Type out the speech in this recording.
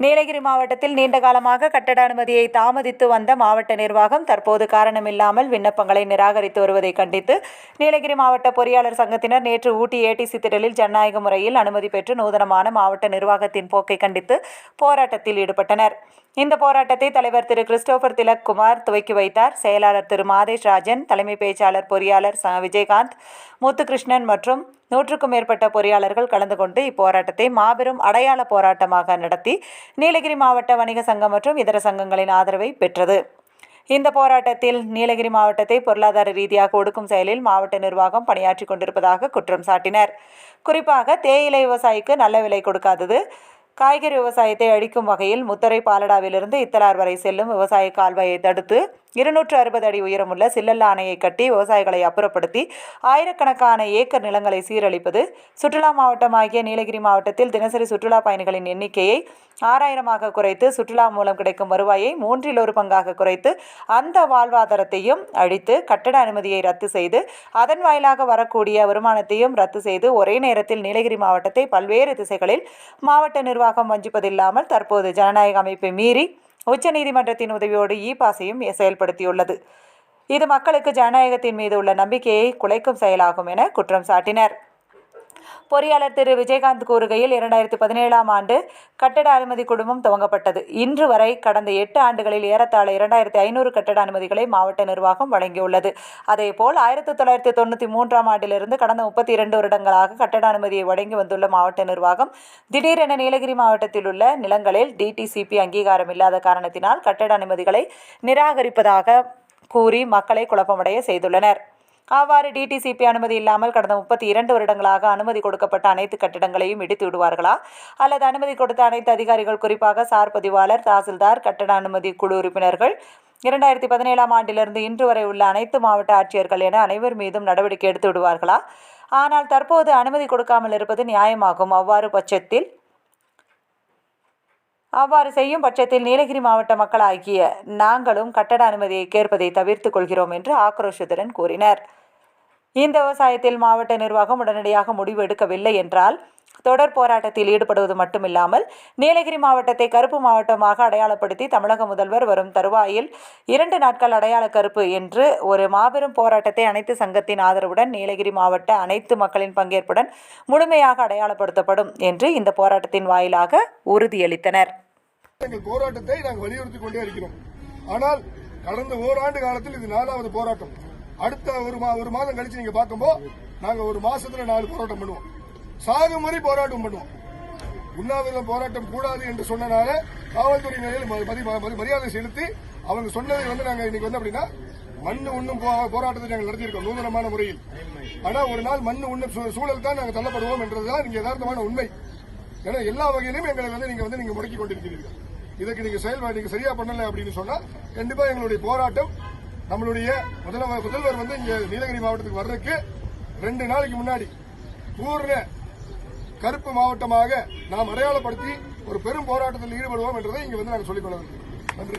நீலகிரி மாவட்டத்தில் நீண்ட காலமாக கட்டட அனுமதியை தாமதித்து வந்த மாவட்ட நிர்வாகம் தற்போது காரணமில்லாமல் விண்ணப்பங்களை நிராகரித்து வருவதை கண்டித்து நீலகிரி மாவட்ட பொறியாளர் சங்கத்தினர் நேற்று ஊட்டி ஏடிசி திடலில் ஜனநாயக முறையில் அனுமதி பெற்று நூதனமான மாவட்ட நிர்வாகத்தின் போக்கை கண்டித்து போராட்டத்தில் ஈடுபட்டனர். இந்த போராட்டத்தை தலைவர் திரு கிறிஸ்டோபர் திலக் குமார் துவக்கி வைத்தார். செயலாளர் திரு மாதேஷ் ராஜன் தலைமை பேச்சாளர் பொறியாளர் ச விஜயகாந்த் முத்துகிருஷ்ணன் மற்றும் நூற்றுக்கும் மேற்பட்ட பொறியாளர்கள் கலந்து கொண்டு இப்போராட்டத்தை மாபெரும் அடையாள போராட்டமாக நடத்தி நீலகிரி மாவட்ட வணிக சங்கம் மற்றும் இதர சங்கங்களின் ஆதரவை பெற்றது. இந்த போராட்டத்தில் நீலகிரி மாவட்டத்தை பொருளாதார ரீதியாக ஒடுக்கும் செயலில் மாவட்ட நிர்வாகம் பணியாற்றி கொண்டிருப்பதாக குற்றம் சாட்டினர். குறிப்பாக தேயிலை விவசாயிக்கு நல்ல விலை கொடுக்காதது காய்கறி விவசாயத்தை அழிக்கும் வகையில் முத்தரை பாலடாவிலிருந்து இத்தலார் வரை செல்லும் விவசாய கால்வாயை தடுத்து இருநூற்று அறுபது அடி உயரமுள்ள சில்லல்ல அணையை கட்டி விவசாயிகளை அப்புறப்படுத்தி ஆயிரக்கணக்கான ஏக்கர் நிலங்களை சீரழிப்பது சுற்றுலா மாவட்டமாகிய நீலகிரி மாவட்டத்தில் தினசரி சுற்றுலா பயணிகளின் எண்ணிக்கையை ஆறாயிரமாக குறைத்து சுற்றுலா மூலம் கிடைக்கும் வருவாயை மூன்றில் ஒரு பங்காக குறைத்து அந்த வாழ்வாதாரத்தையும் அழித்து கட்டட அனுமதியை ரத்து செய்து அதன் வாயிலாக வரக்கூடிய வருமானத்தையும் ரத்து செய்து ஒரே நேரத்தில் நீலகிரி மாவட்டத்தை பல்வேறு திசைகளில் மாவட்ட நிர்வாக நிர்வாகம் வஞ்சிப்பதில்லாமல் தற்போது ஜனநாயக அமைப்பை மீறி உச்சநீதிமன்றத்தின் உதவியோடு இ பாஸையும் செயல்படுத்தியுள்ளது. இது மக்களுக்கு ஜனநாயகத்தின் மீது உள்ள நம்பிக்கையை குலைக்கும் செயலாகும் என குற்றம் சாட்டினர். பொறியாளர் திரு விஜயகாந்த் கூறுகையில் இரண்டாயிரத்தி பதினேழாம் ஆண்டு கட்டட அனுமதி குடும்பம் துவங்கப்பட்டது. இன்று வரை கடந்த எட்டு ஆண்டுகளில் ஏறத்தாழ இரண்டாயிரத்தி ஐநூறு கட்டட அனுமதிகளை மாவட்ட நிர்வாகம் வழங்கியுள்ளது. அதேபோல் ஆயிரத்தி தொள்ளாயிரத்தி தொண்ணூற்றி மூன்றாம் ஆண்டிலிருந்து கடந்த முப்பத்தி இரண்டு வருடங்களாக கட்டட அனுமதியை வழங்கி வந்துள்ள மாவட்ட நிர்வாகம் திடீரென நீலகிரி மாவட்டத்தில் உள்ள நிலங்களில் டிடிசிபி அங்கீகாரம் இல்லாத காரணத்தினால் கட்டட அனுமதிகளை நிராகரிப்பதாக கூறி மக்களை குழப்பமடைய செய்துள்ளனர். அவ்வாறு டிடிசிபி அனுமதி இல்லாமல் கடந்த முப்பத்தி இரண்டு வருடங்களாக அனுமதி கொடுக்கப்பட்ட அனைத்து கட்டிடங்களையும் இடித்து விடுவார்களா? அல்லது அனுமதி கொடுத்த அனைத்து அதிகாரிகள் குறிப்பாக சார் பதிவாளர் தாசில்தார் கட்டட அனுமதி குழு உறுப்பினர்கள் இரண்டாயிரத்தி பதினேழாம் ஆண்டிலிருந்து இன்று வரை உள்ள அனைத்து மாவட்ட ஆட்சியர்கள் என அனைவர் மீதும் நடவடிக்கை எடுத்து விடுவார்களா? ஆனால் தற்போது அனுமதி கொடுக்காமல் இருப்பது நியாயமாகும். அவ்வாறு பட்சத்தில் அவ்வாறு செய்யும் பட்சத்தில் நீலகிரி மாவட்ட மக்களாகிய நாங்களும் கட்டட அனுமதியை கேட்பதை தவிர்த்துக் கொள்கிறோம் என்று ஆக்ரோஷத்துடன் கூறினர். இந்த விவசாயத்தில் மாவட்ட நிர்வாகம் உடனடியாக முடிவு எடுக்கவில்லை என்றால் தொடர் போராட்டத்தில் ஈடுபடுவது மட்டுமில்லாமல் நீலகிரி மாவட்டத்தை கருப்பு மாவட்டமாக அடையாளப்படுத்தி தமிழக முதல்வர் வரும் தருவாயில் இரண்டு நாட்கள் அடையாள கருப்பு என்று ஒரு மாபெரும் போராட்டத்தை அனைத்து சங்கத்தின் ஆதரவுடன் நீலகிரி மாவட்ட அனைத்து மக்களின் பங்கேற்புடன் முழுமையாக அடையாளப்படுத்தப்படும் என்று இந்த போராட்டத்தின் வாயிலாக உறுதியளித்தனர். எங்கள் போராட்டத்தை நாங்கள் வலியுறுத்தி கொண்டே இருக்கிறோம். ஆனால் கடந்த ஓராண்டு காலத்தில் இது நாலாவது போராட்டம். அடுத்த ஒரு மா ஒரு மாதம் கழிச்சு நீங்க பார்க்கும்போது நாங்க ஒரு மாசத்துல நாலு போராட்டம் பண்ணுவோம். சாகும் வரை போராட்டம் பண்ணுவோம். உண்ணாவிரதம் போராட்டம் கூடாது என்று சொன்னனால காவல்துறை நிலையில் ம- மதி- மதி- மரியாதை செலுத்தி அவங்க சொன்னதை வந்து நாங்க இன்னைக்கு வந்து அப்படின்னா மண்ணு உண்ணும் போராட்டத்தை நாங்கள் நடத்தியிருக்கோம் நூதனமான முறையில். ஆனா ஒரு நாள் மண்ணு உண்ணும் சூழல் தான் நாங்கள் தள்ளப்படுவோம் என்றதுதான் நீங்க யதார்த்தமான உண்மை. ஏன்னா எல்லா வகையிலும் எங்களை வந்து நீங்க வந்து நீங்க முடக்கி கொண்டிருக்கிறீர்கள். இதுக்கு நீங்க செயல்பாடு நீங்க சரியா பண்ணல அப்படின்னு சொன்னா கண்டிப்பா எங்களுடைய போராட்டம் நம்மளுடைய முதல்வர் முதல்வர் வந்து இங்க நீலகிரி மாவட்டத்துக்கு வர்றதுக்கு ரெண்டு நாளைக்கு முன்னாடி பூர்ண கருப்பு மாவட்டமாக நாம் அடையாளப்படுத்தி ஒரு பெரும் போராட்டத்தில் ஈடுபடுவோம் என்றதை இங்க வந்து நாங்கள் சொல்லிக் கொள்ள நன்றி.